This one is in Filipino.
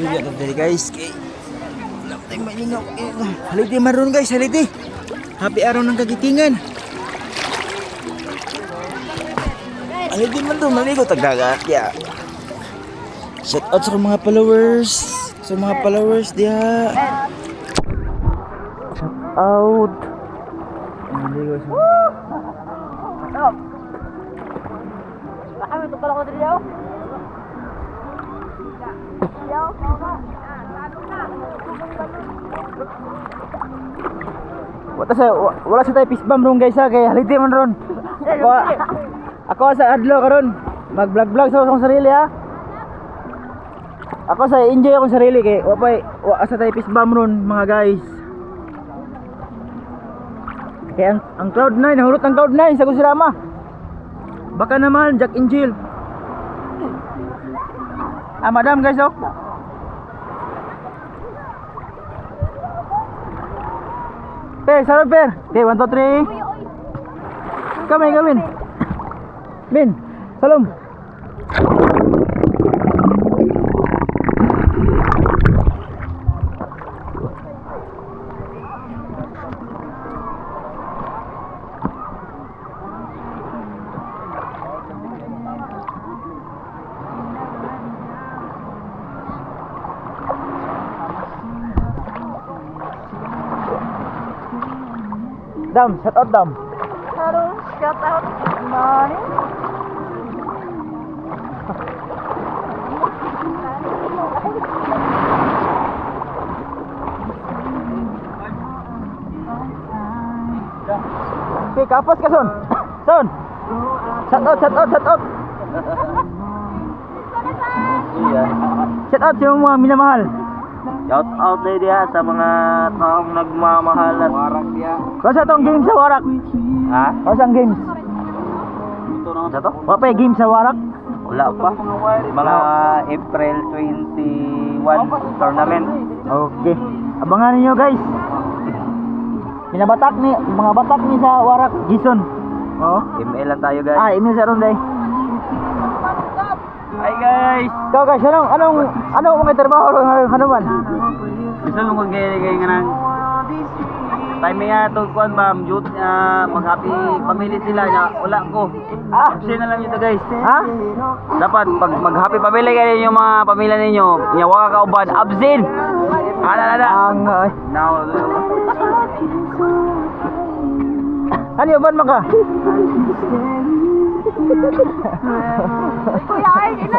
Iya to diri guys. Kay Laptay malingaw. Haliti maroon guys, haliti. Happy araw ng kagitingan. Haliti man doon, maligo tagdagat. Ya. Shout out sa mga followers. Sa mga followers diha. Shout out. Maligo sa Kami ito pala ko dito. Wala sa wala sa tayo fist bump ron guys ha kay haliti man ron. Ako, ako sa adlo karon. Mag vlog vlog sa akong sarili ha. Ako sa enjoy akong sarili kay wa pa wa sa tayo fist bump ron mga guys. Kaya ang, ang cloud 9 nahulot ang cloud 9 sa Kusirama. Baka naman Jack Jill. Ah madam guys oh. Per, sarap per. Okay, 1, 2, 3. Kami, kami. Bin, salam. Dam, shout out dam. Hello, shout out. Morning. Okay, kapas ka son. Son. Shout out, shout out, shout out. Iya. Shout out sa iyong mga minamahal. Shout out na dia sa mga taong nagmamahal at warak dia. Kung sa itong game sa Warak? Ha? Kung saan games? Ito na to? Wa pa yung game sa Warak? Wala pa. Mga April 21 tournament. Okay. Abangan niyo guys. Binabatak ni mga batak ni sa Warak Gison. Oo. ML lang tayo guys. Ah, email sa Ronday. Hi guys. Ikaw guys, anong anong anong mga trabaho ron ano, ano man? Gusto gaya gaya nga nang time nga to kuan ma'am jut uh, mag-happy family sila nya wala ko. Ah, Option na lang ito guys. ha? Dapat pag mag-happy family kayo yung mga pamilya ninyo, nya wala ka uban absent. Ala ala. Ang uh, Now, ano yun 嗯哎呀不要